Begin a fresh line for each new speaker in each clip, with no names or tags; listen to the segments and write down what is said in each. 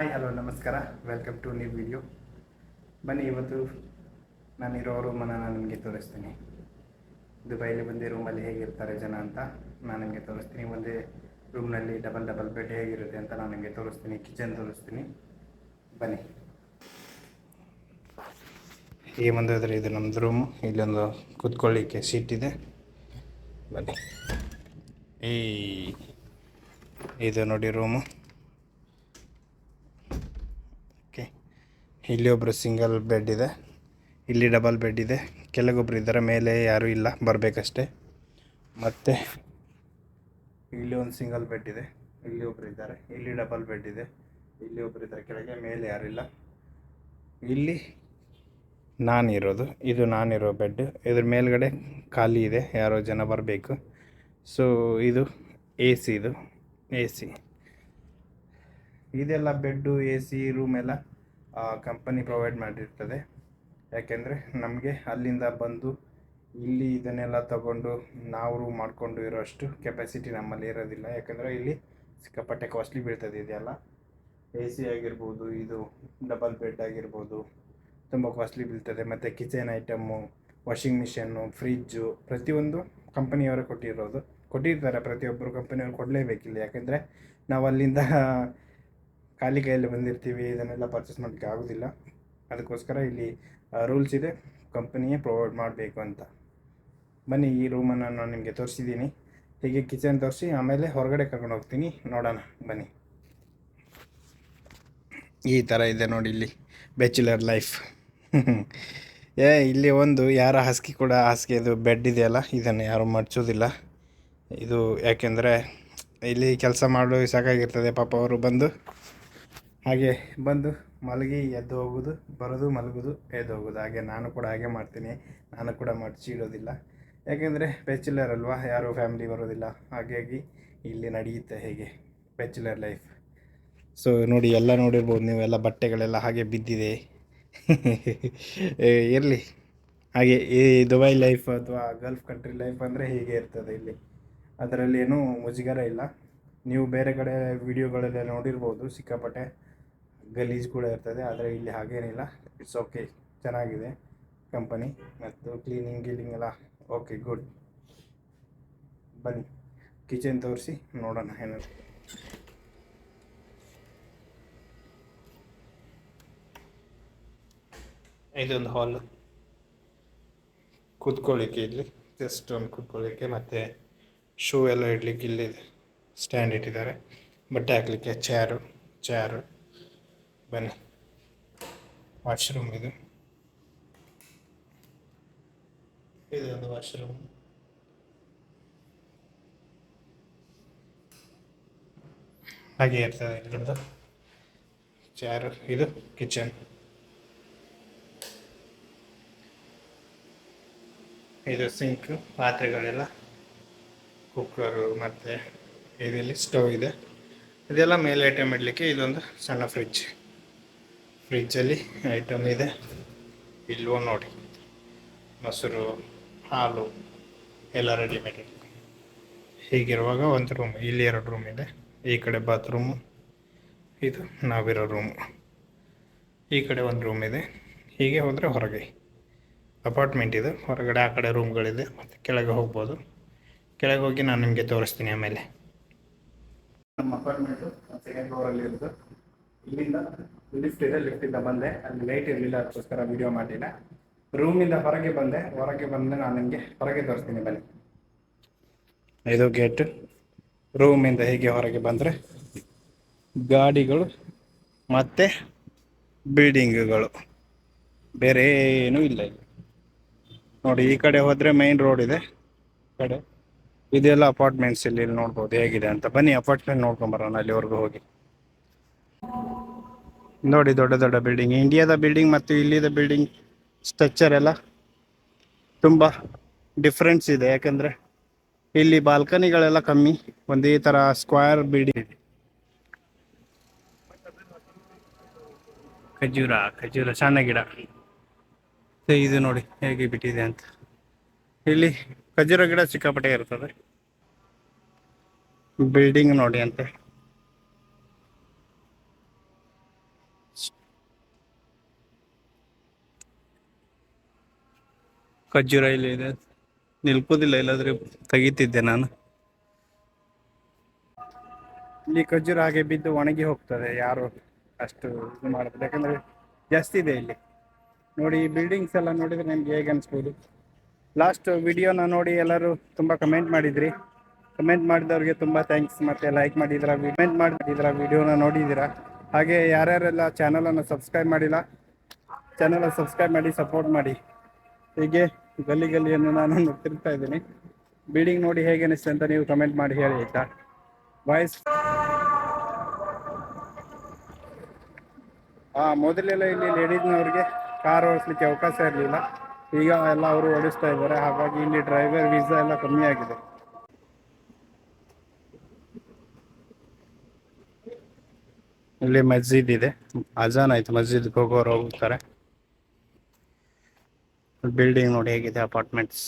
Hi hello ನಮಸ್ಕಾರ. Welcome to new video ಬನ್ನಿ, ಇವತ್ತು ನಾನಿರೋ ರೂಮನ್ನು ನಾನು ನಿಮಗೆ ತೋರಿಸ್ತೀನಿ. ದುಬೈಲಿ ಬಂದು ರೂಮಲ್ಲಿ ಹೇಗಿರ್ತಾರೆ ಜನ ಅಂತ ನಾನು ನಿಮಗೆ ತೋರಿಸ್ತೀನಿ. ಒಂದೇ ರೂಮ್ನಲ್ಲಿ ಡಬಲ್ ಡಬಲ್ ಬೆಡ್ ಹೇಗಿರುತ್ತೆ ಅಂತ ನಾನು ನಿಮಗೆ ತೋರಿಸ್ತೀನಿ. ಕಿಚನ್ ತೋರಿಸ್ತೀನಿ. ಬನ್ನಿ. ಈ ಒಂದು ಹೋದರೆ ಇದು ನಮ್ಮದು ರೂಮು ಇಲ್ಲೊಂದು ಕೂತ್ಕೊಳ್ಳಿಕ್ಕೆ ಸೀಟ್ ಇದೆ. ಬನ್ನಿ. ಈ ಇದು ನೋಡಿ ರೂಮು ಓಕೆ ಇಲ್ಲಿ ಒಬ್ಬರು ಸಿಂಗಲ್ ಬೆಡ್ ಇದೆ. ಇಲ್ಲಿ ಡಬಲ್ ಬೆಡ್ ಇದೆ. ಕೆಳಗೊಬ್ರು ಇದ್ದಾರೆ. ಮೇಲೆ ಯಾರೂ ಇಲ್ಲ. ಬರಬೇಕಷ್ಟೆ. ಮತ್ತು ಇಲ್ಲಿ ಒಂದು ಸಿಂಗಲ್ ಬೆಡ್ ಇದೆ. ಇಲ್ಲಿ ಒಬ್ರು ಇದ್ದಾರೆ. ಇಲ್ಲಿ ಡಬಲ್ ಬೆಡ್ ಇದೆ. ಇಲ್ಲಿ ಒಬ್ರು ಇದ್ದಾರೆ. ಕೆಳಗೆ, ಮೇಲೆ ಯಾರಿಲ್ಲ ಇಲ್ಲಿ. ನಾನಿರೋದು ಇದು ನಾನಿರೋ ಬೆಡ್ ಇದ್ರ ಮೇಲ್ಗಡೆ ಖಾಲಿ ಇದೆ. ಯಾರೋ ಜನ ಬರಬೇಕು. ಸೊ ಇದು ಎ ಸಿ ಇದು. ಎ ಸಿ ಇದೆಲ್ಲ ಬೆಡ್ಡು ಎ ಸಿ ರೂಮ್ ಎಲ್ಲ ಕಂಪನಿ ಪ್ರೊವೈಡ್ ಮಾಡಿರ್ತದೆ. ಯಾಕೆಂದರೆ ನಮಗೆ ಅಲ್ಲಿಂದ ಬಂದು ಇಲ್ಲಿ ಇದನ್ನೆಲ್ಲ ತಗೊಂಡು ನಾವು ಮಾಡಿಕೊಂಡು ಇರೋಷ್ಟು ಕೆಪಾಸಿಟಿ ನಮ್ಮಲ್ಲಿ ಇರೋದಿಲ್ಲ. ಯಾಕಂದರೆ ಇಲ್ಲಿ ಸಿಕ್ಕಾಪಟ್ಟೆ ಕಾಸ್ಟ್ಲಿ ಬೀಳ್ತದೆ ಇದೆಲ್ಲ. ಎ ಸಿ ಆಗಿರ್ಬೋದು, ಇದು ಡಬಲ್ ಬೆಡ್ ಆಗಿರ್ಬೋದು, ತುಂಬ ಕಾಸ್ಟ್ಲಿ ಬೀಳ್ತದೆ. ಮತ್ತು kitchen item washing machine fridge ಪ್ರತಿಯೊಂದು ಕಂಪನಿಯವರೇ ಕೊಟ್ಟಿರೋದು. ಕೊಟ್ಟಿರ್ತಾರೆ, ಪ್ರತಿಯೊಬ್ಬರು ಕಂಪನಿಯವರು ಕೊಡಲೇಬೇಕಿಲ್ಲ. ಯಾಕೆಂದರೆ ನಾವು ಅಲ್ಲಿಂದ ಖಾಲಿ ಕೈಯಲ್ಲಿ ಬಂದಿರ್ತೀವಿ, ಇದನ್ನೆಲ್ಲ ಪರ್ಚೇಸ್ ಮಾಡೋಕ್ಕೆ ಆಗೋದಿಲ್ಲ. ಅದಕ್ಕೋಸ್ಕರ ಇಲ್ಲಿ ರೂಲ್ಸ್ ಇದೆ. ಕಂಪನಿಯೇ ಪ್ರೊವೈಡ್ ಮಾಡಬೇಕು ಅಂತ. ಬನ್ನಿ, ಈ ರೂಮನ್ನು ನಾನು ನಿಮಗೆ ತೋರಿಸಿದ್ದೀನಿ. ಹೀಗೆ ಕಿಚನ್ ತೋರಿಸಿ, ಆಮೇಲೆ ಹೊರಗಡೆ ಕರ್ಕೊಂಡು ಹೋಗ್ತೀನಿ. ನೋಡೋಣ, ಬನ್ನಿ. ಈ ಥರ ಇದೆ ನೋಡಿ ಇಲ್ಲಿ ಬ್ಯಾಚುಲರ್ ಲೈಫ್ ಏ, ಇಲ್ಲಿ ಒಂದು, ಯಾರ ಹಾಸಿಗೆ ಕೂಡ ಹಾಸಿಗೆದು ಬೆಡ್ ಇದೆಯಲ್ಲ, ಇದನ್ನು ಯಾರು ಮಡ್ಚೋದಿಲ್ಲ. ಇದು ಯಾಕೆಂದರೆ, ಇಲ್ಲಿ ಕೆಲಸ ಮಾಡೋ ಸಾಕಾಗಿರ್ತದೆ ಪಾಪ, ಅವರು ಬಂದು. ಹಾಗೆ ಬಂದು ಮಲಗಿ, ಎದ್ದು ಹೋಗೋದು ಬರೋದು ಮಲಗೋದು ಎದ್ದು ಹೋಗೋದು ಹಾಗೆ ನಾನು ಕೂಡ ಹಾಗೆ ಮಾಡ್ತೀನಿ. ನಾನು ಕೂಡ ಮಡಚಿ ಇಡೋದಿಲ್ಲ. ಯಾಕೆಂದರೆ ಬ್ಯಾಚುಲರ್ ಅಲ್ವಾ? ಯಾರೂ ಫ್ಯಾಮಿಲಿ ಬರೋದಿಲ್ಲ ಹಾಗಾಗಿ ಇಲ್ಲಿ ನಡೆಯುತ್ತೆ ಹೇಗೆ? ಬ್ಯಾಚುಲರ್ ಲೈಫ್ ಸೊ ನೋಡಿ, ಎಲ್ಲ ನೋಡಿರ್ಬೋದು ನೀವು. ಎಲ್ಲ ಬಟ್ಟೆಗಳೆಲ್ಲ ಹಾಗೆ ಬಿದ್ದಿದೆ. ಇರಲಿ. ಹಾಗೆ, ಈ ದುಬೈ ಲೈಫ್ ಅಥವಾ ಗಲ್ಫ್ ಕಂಟ್ರಿ ಲೈಫ್ ಅಂದರೆ ಹೀಗೆ ಇರ್ತದೆ ಇಲ್ಲಿ. ಅದರಲ್ಲಿ ಏನೂ ಮುಜುಗರ ಇಲ್ಲ. ನೀವು ಬೇರೆ ಕಡೆ ವಿಡಿಯೋಗಳೆಲ್ಲ ನೋಡಿರ್ಬೋದು, ಸಿಕ್ಕಾಪಟ್ಟೆ ಗಲೀಜ್ ಕೂಡ ಇರ್ತದೆ, ಆದರೆ ಇಲ್ಲಿ ಹಾಗೇನಿಲ್ಲ. ಇಟ್ಸ್ ಓಕೆ ಚೆನ್ನಾಗಿದೆ ಕಂಪನಿ ಮತ್ತು ಕ್ಲೀನಿಂಗ್ ಗೀಲಿಂಗ್ ಎಲ್ಲ ಓಕೆ ಗುಡ್ ಬನ್ನಿ ಕಿಚನ್ ತೋರಿಸಿ, ನೋಡೋಣ ಏನಾದ್ರು. ಇದೊಂದು ಹಾಲ್ ಕೂತ್ಕೊಳ್ಳಿಕ್ಕೆ ಇಲ್ಲಿ ಜಸ್ಟ್ ಒಂದು ಕೂತ್ಕೊಳ್ಳಿಕ್ಕೆ, ಮತ್ತು ಶೂ ಎಲ್ಲ ಇಡಲಿಕ್ಕೆ ಇಲ್ಲಿ ಸ್ಟ್ಯಾಂಡ್ ಇಟ್ಟಿದ್ದಾರೆ. ಬಟ್ಟೆ ಹಾಕಲಿಕ್ಕೆ ಚೇರು ಚೇರು ಬನ್ನಿ. ವಾಶ್ರೂಮ್ ಇದು. ಇದೊಂದು ವಾಶ್ರೂಮ್ ಹಾಗೆ ಇರ್ತದೆ ಇಲ್ಲಿಂದ ಚೇರು ಇದು ಕಿಚನ್ ಇದು ಸಿಂಕ್ ಪಾತ್ರೆಗಳೆಲ್ಲ ಕುಕ್ಕರು ಮತ್ತು ಇದರಲ್ಲಿ ಸ್ಟವ್ ಇದೆ. ಇದೆಲ್ಲ ಮೇಲೆ ಐಟಮ್ ಇಡಲಿಕ್ಕೆ ಇದೊಂದು ಸಣ್ಣ ಫ್ರಿಜ್ ಫ್ರಿಜ್ಜಲ್ಲಿ ಐಟಮ್ ಇದೆ. ಇಲ್ವೋ ನೋಡಿ. ಮೊಸರು, ಹಾಲು ಎಲ್ಲ ರೆಡಿಮೇಡ್ ಹೀಗಿರುವಾಗ ಒಂದು ರೂಮ್ ಇಲ್ಲಿ ಎರಡು ರೂಮ್ ಇದೆ. ಈ ಕಡೆ ಬಾತ್ರೂಮು ಇದು ನಾವಿರೋ ರೂಮು ಈ ಕಡೆ ಒಂದು ರೂಮ್ ಇದೆ. ಹೀಗೆ ಹೋದರೆ ಹೊರಗೆ. ಅಪಾರ್ಟ್ಮೆಂಟ್ ಇದು. ಹೊರಗಡೆ ಆ ಕಡೆ ರೂಮ್ಗಳಿದೆ ಮತ್ತು ಕೆಳಗೆ ಹೋಗ್ಬೋದು. ಕೆಳಗೆ ಹೋಗಿ ನಾನು ನಿಮಗೆ ತೋರಿಸ್ತೀನಿ ಆಮೇಲೆ. ನಮ್ಮ ಅಪಾರ್ಟ್ಮೆಂಟು ಸೆಕೆಂಡ್ ಫ್ಲೋರಲ್ಲಿ ಇರೋದು. ಇಲ್ಲಿಂದ ಲಿಫ್ಟ್ ಇದೆ ಲಿಫ್ಟಿಂದ ಬಂದೆ. ಅಲ್ಲಿ ಲೈಟ್ ಇರಲಿಲ್ಲ, ಅದಕ್ಕೋಸ್ಕರ ವಿಡಿಯೋ ಮಾಡಲಿಲ್ಲ. ರೂಮಿಂದ ಹೊರಗೆ ಬಂದೆ. ಹೊರಗೆ ಬಂದೆ ನಾನು ನಿಮಗೆ ಹೊರಗೆ ತೋರಿಸ್ತೀನಿ, ಬನ್ನಿ. ಇದು ಗೇಟ್ ರೂಮಿಂದ ಹೀಗೆ ಹೊರಗೆ ಬಂದರೆ ಗಾಡಿಗಳು ಮತ್ತು ಬಿಲ್ಡಿಂಗ್ಗಳು ಬೇರೆ ಏನೂ ಇಲ್ಲ. ನೋಡಿ, ಈ ಕಡೆ ಹೋದರೆ ಮೈನ್ ರೋಡ್ ಇದೆ. ಕಡೆ ಇದೆಲ್ಲ ಅಪಾರ್ಟ್ಮೆಂಟ್ಸ್ ಇಲ್ಲಿ ನೋಡಬಹುದು ನೋಡ್ಬೋದು ಹೇಗಿದೆ ಅಂತ. ಬನ್ನಿ ಅಪಾರ್ಟ್ಮೆಂಟ್ ನೋಡ್ಕೊಂಬರೋಣ ಅಲ್ಲಿವರೆಗೂ ಹೋಗಿ. ನೋಡಿ ದೊಡ್ಡ ದೊಡ್ಡ ಬಿಲ್ಡಿಂಗ್ ಇಂಡಿಯಾದ ಬಿಲ್ಡಿಂಗ್ ಮತ್ತು ಇಲ್ಲಿದ ಬಿಲ್ಡಿಂಗ್ ಸ್ಟ್ರಕ್ಚರ್ ಎಲ್ಲ ತುಂಬ ಡಿಫ್ರೆನ್ಸ್ ಇದೆ. ಯಾಕಂದರೆ ಇಲ್ಲಿ ಬಾಲ್ಕನಿಗಳೆಲ್ಲ ಕಮ್ಮಿ ಒಂದೇ ಥರ ಸ್ಕ್ವೇರ್ ಬಿಲ್ಡಿಂಗ್ ಇದೆ. ಖಜೂರ ಖಜೂರ ಸಣ್ಣ ಗಿಡ. ಇದು ನೋಡಿ ಹೇಗೆ ಬಿಟ್ಟಿದೆ ಅಂತ. ಇಲ್ಲಿ ಖಜೂರ ಗಿಡ ಸಿಕ್ಕಾಪಟ್ಟೆ ಇರ್ತದೆ. ಬಿಲ್ಡಿಂಗ್ ನೋಡಿ ಅಂತ. ಖಜೂರ ಇಲ್ಲಿ ಇದೆ. ನಿಲ್ಕೋದಿಲ್ಲ ಇಲ್ಲಾದ್ರೆ ತೆಗಿತಿದ್ದೆ ನಾನು. ಇಲ್ಲಿ ಖಜೂರ ಹಾಗೆ ಬಿದ್ದು ಒಣಗಿ ಹೋಗ್ತದೆ, ಯಾರು ಅಷ್ಟು ಇದು ಮಾಡೋದು ಯಾಕಂದ್ರೆ ಜಾಸ್ತಿ ಇದೆ ಇಲ್ಲಿ. ನೋಡಿ ಬಿಲ್ಡಿಂಗ್ಸ್ ಎಲ್ಲ ನೋಡಿದ್ರೆ ನಿಮ್ಗೆ ಹೇಗೆ ಅನ್ಸ್ಬೋದು? ಲಾಸ್ಟ್ ವಿಡಿಯೋನ ನೋಡಿ ಎಲ್ಲರೂ ತುಂಬ ಕಮೆಂಟ್ ಮಾಡಿದ್ರಿ. ಕಮೆಂಟ್ ಮಾಡಿದವ್ರಿಗೆ ತುಂಬ ಥ್ಯಾಂಕ್ಸ್ ಮತ್ತೆ ಲೈಕ್ ಮಾಡಿದ್ರ ಕಮೆಂಟ್ ಮಾಡಿದ್ರ, ವಿಡಿಯೋನ ನೋಡಿದ್ದೀರಾ ಹಾಗೆ ಯಾರ್ಯಾರೆಲ್ಲ ಚಾನಲನ್ನು ಸಬ್ಸ್ಕ್ರೈಬ್ ಮಾಡಿಲ್ಲ ಚಾನಲನ್ನು ಸಬ್ಸ್ಕ್ರೈಬ್ ಮಾಡಿ ಸಪೋರ್ಟ್ ಮಾಡಿ. ಹೀಗೆ ಗಲ್ಲಿ ಗಲ್ಲಿಯನ್ನು ನಾನು ನೋಡ್ತಿರ್ತಾ ಇದ್ದೀನಿ. ಬಿಲ್ಡಿಂಗ್ ನೋಡಿ ಹೇಗೆ ಅನಿಸ್ತು ಅಂತ ನೀವು ಕಮೆಂಟ್ ಮಾಡಿ ಹೇಳಿ, ಆಯ್ತಾ? ವಾಯ್ಸ್ ಹಾಂ ಮೊದಲೆಲ್ಲ ಇಲ್ಲಿ ಲೇಡೀಸ್ನವ್ರಿಗೆ ಕಾರ್ ಓಡಿಸ್ಲಿಕ್ಕೆ ಅವಕಾಶ ಇರಲಿಲ್ಲ. ಈಗ ಎಲ್ಲ ಅವರು ಓಡಿಸ್ತಾ ಇದ್ದಾರೆ. ಹಾಗಾಗಿ ಇಲ್ಲಿ ಡ್ರೈವರ್ ವೀಸಾ ಎಲ್ಲ ಕಮ್ಮಿ ಆಗಿದೆ. ಇಲ್ಲಿ ಮಸ್ಜಿದ್ ಇದೆ. ಅಜಾನ್ ಆಯ್ತು. ಮಸ್ಜಿದ್ ಹೋಗೋರು ಹೋಗ್ತಾರೆ. ಬಿಲ್ಡಿಂಗ್ ನೋಡಿ ಹೇಗಿದೆ ಅಪಾರ್ಟ್ಮೆಂಟ್ಸ್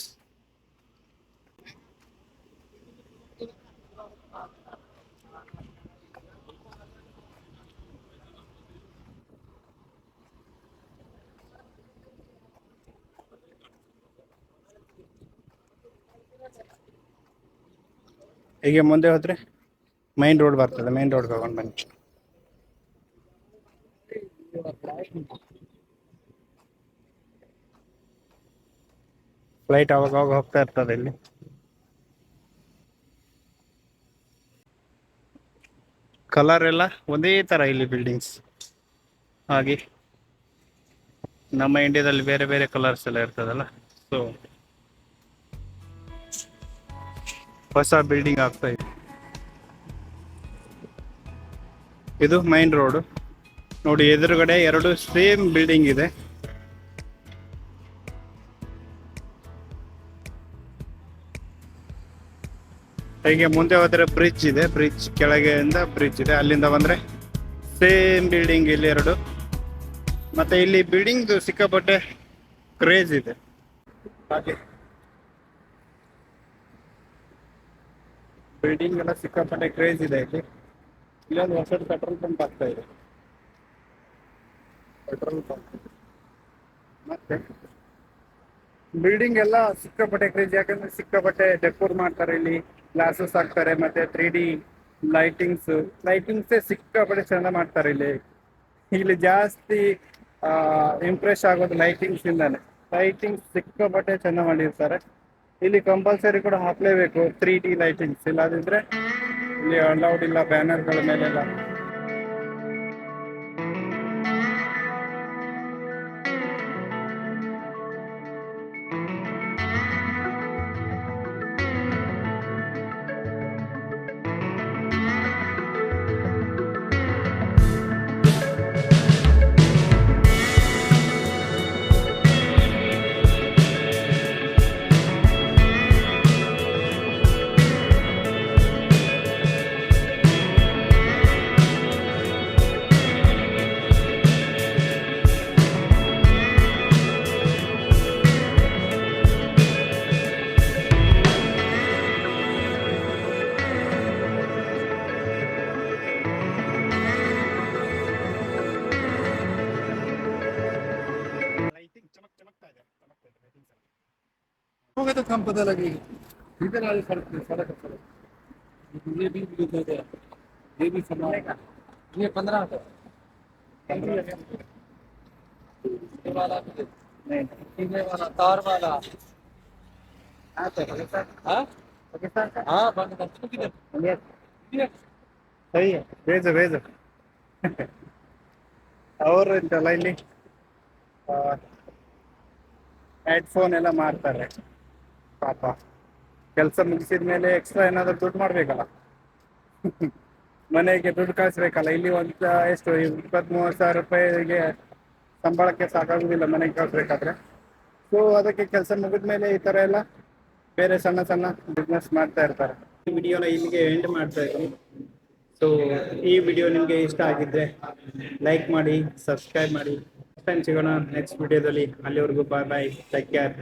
ಹೀಗೆ ಮುಂದೆ ಹೋದ್ರೆ ಮೈನ್ ರೋಡ್ ಬರ್ತದೆ ಮೈನ್ ರೋಡ್ ಹೋಗೋಣ ಬನ್ನಿ. ಫ್ಲೈಟ್ ಅವಾಗ ಹೋಗ್ತಾ ಇರ್ತದೆ ಇಲ್ಲಿ. ಕಲರ್ ಎಲ್ಲ ಒಂದೇ ತರ ಇಲ್ಲಿ ಬಿಲ್ಡಿಂಗ್ಸ್ ಹಾಗೆ ನಮ್ಮ ಇಂಡಿಯಾದಲ್ಲಿ ಬೇರೆ ಬೇರೆ ಕಲರ್ಸ್ ಎಲ್ಲ ಇರ್ತದಲ್ಲ ಸೊ ಹೊಸ ಬಿಲ್ಡಿಂಗ್ ಆಗ್ತಾ ಇದೆ. ಇದು ಮೈನ್ ರೋಡ್ ನೋಡಿ, ಎದುರುಗಡೆ ಎರಡು ಸೇಮ್ ಬಿಲ್ಡಿಂಗ್ ಇದೆ. ಹೀಗೆ ಮುಂದೆ ಹೋದ್ರೆ ಬ್ರಿಡ್ಜ್ ಇದೆ. ಬ್ರಿಡ್ಜ್ ಕೆಳಗೆಯಿಂದ ಬ್ರಿಡ್ಜ್ ಇದೆ. ಅಲ್ಲಿಂದ ಬಂದ್ರೆ ಸೇಮ್ ಬಿಲ್ಡಿಂಗ್ ಇಲ್ಲಿ ಎರಡು. ಮತ್ತೆ ಇಲ್ಲಿ ಬಿಲ್ಡಿಂಗ್ ಸಿಕ್ಕಾಪಟ್ಟೆ ಕ್ರೇಜ್ ಇದೆ. ಹಾಗೆ. ಬಿಲ್ಡಿಂಗ್ ಎಲ್ಲ ಸಿಕ್ಕಾಪಟ್ಟೆ ಕ್ರೇಜ್ ಇದೆ ಇಲ್ಲಿ. ಇಲ್ಲೊಂದು ಹೊಸದು ಪೆಟ್ರೋಲ್ ಪಂಪ್ ಆಗ್ತಾ ಇದೆ. ಪೆಟ್ರೋಲ್ ಪಂಪ್ ಮತ್ತೆ ಬಿಲ್ಡಿಂಗ್ ಎಲ್ಲ ಸಿಕ್ಕಾಪಟ್ಟೆ ಕ್ರೇಜ್ ಯಾಕಂದ್ರೆ ಸಿಕ್ಕಾಪಟ್ಟೆ ಡೆಕೋರ್ ಮಾಡ್ತಾರೆ ಇಲ್ಲಿ. ಗ್ಲಾಸಸ್ ಹಾಕ್ತಾರೆ, ಮತ್ತೆ ತ್ರೀ ಡಿ ಲೈಟಿಂಗ್ಸ್ ಲೈಟಿಂಗ್ಸೇ ಸಿಕ್ಕಾಪಟ್ಟೆ ಚಂದ ಮಾಡ್ತಾರೆ ಇಲ್ಲಿ. ಇಲ್ಲಿ ಜಾಸ್ತಿ ಇಂಪ್ರೆಸ್ ಆಗೋದು ಲೈಟಿಂಗ್ಸ್ ಇಂದಾನೆ. ಲೈಟಿಂಗ್ಸ್ ಸಿಕ್ಕಾಪಟ್ಟೆ ಚಂದ ಮಾಡಿರ್ತಾರೆ. ಇಲ್ಲಿ ಕಂಪಲ್ಸರಿ ಕೂಡ ಹಾಕ್ಲೇಬೇಕು ತ್ರೀ ಡಿ ಲೈಟಿಂಗ್ಸ್ ಇಲ್ಲದಿದ್ರೆ ಇಲ್ಲಿ ಅಲೌಡ್ ಇಲ್ಲ ಬ್ಯಾನರ್ಗಳ ಮೇಲೆಲ್ಲ.
होगा तो कम पता लगेगी इधर वाली सड़क पे सड़क है सड़क ये भी विद्युत है क्या? ये भी समान है ये पंद्रह का ये वाला भी दे।
नहीं
ये वाला तार वाला
हाँ तो पाकिस्तान
हाँ
पाकिस्तान का
हाँ बंद कर तू किधर
ये
ये
ಸರಿ ಬೇಜು ಬೇಜು ಅವರು ಇಂತೆಲ್ಲ ಇಲ್ಲಿ ಹೆಡ್ಫೋನ್ ಎಲ್ಲ ಮಾರ್ತಾರೆ ಪಾಪ. ಕೆಲಸ ಮುಗಿಸಿದ ಮೇಲೆ ಎಕ್ಸ್ಟ್ರಾ ಏನಾದ್ರು ದುಡ್ಡು ಮಾಡ್ಬೇಕಲ್ಲ. ಮನೆಗೆ ದುಡ್ಡು ಕಳಿಸ್ಬೇಕಲ್ಲ. ಇಲ್ಲಿ ಒಂದು ಎಷ್ಟು ಇಪ್ಪತ್ತ್ ಮೂವತ್ತು ಸಾವಿರ ರೂಪಾಯಿಗೆ ಸಂಬಳಕ್ಕೆ ಸಾಕಾಗುದಿಲ್ಲ ಮನೆಗೆ ಕಳಿಸ್ಬೇಕಾದ್ರೆ. ಸೊ ಅದಕ್ಕೆ ಕೆಲಸ ಮುಗಿದ ಮೇಲೆ ಈ ಥರ ಎಲ್ಲ ಬೇರೆ ಸಣ್ಣ ಸಣ್ಣ ಬಿಸ್ನೆಸ್ ಮಾಡ್ತಾ ಇರ್ತಾರೆ. ಈ ವಿಡಿಯೋನ ಇಲ್ಲಿಗೆ ಎಂಡ್ ಮಾಡ್ತಾ ಇದ್ದೀನಿ. ಸೊ ಈ ವಿಡಿಯೋ ನಿಮಗೆ ಇಷ್ಟ ಆಗಿದ್ರೆ ಲೈಕ್ ಮಾಡಿ ಸಬ್ಸ್ಕ್ರೈಬ್ ಮಾಡಿ. ಟೈಮ್ ಸಿಗೋಣ ನೆಕ್ಸ್ಟ್ ವಿಡಿಯೋದಲ್ಲಿ ಅಲ್ಲಿವರೆಗೂ ಬಾಯ್ ಬಾಯ್ ಟೇಕ್ ಕೇರ್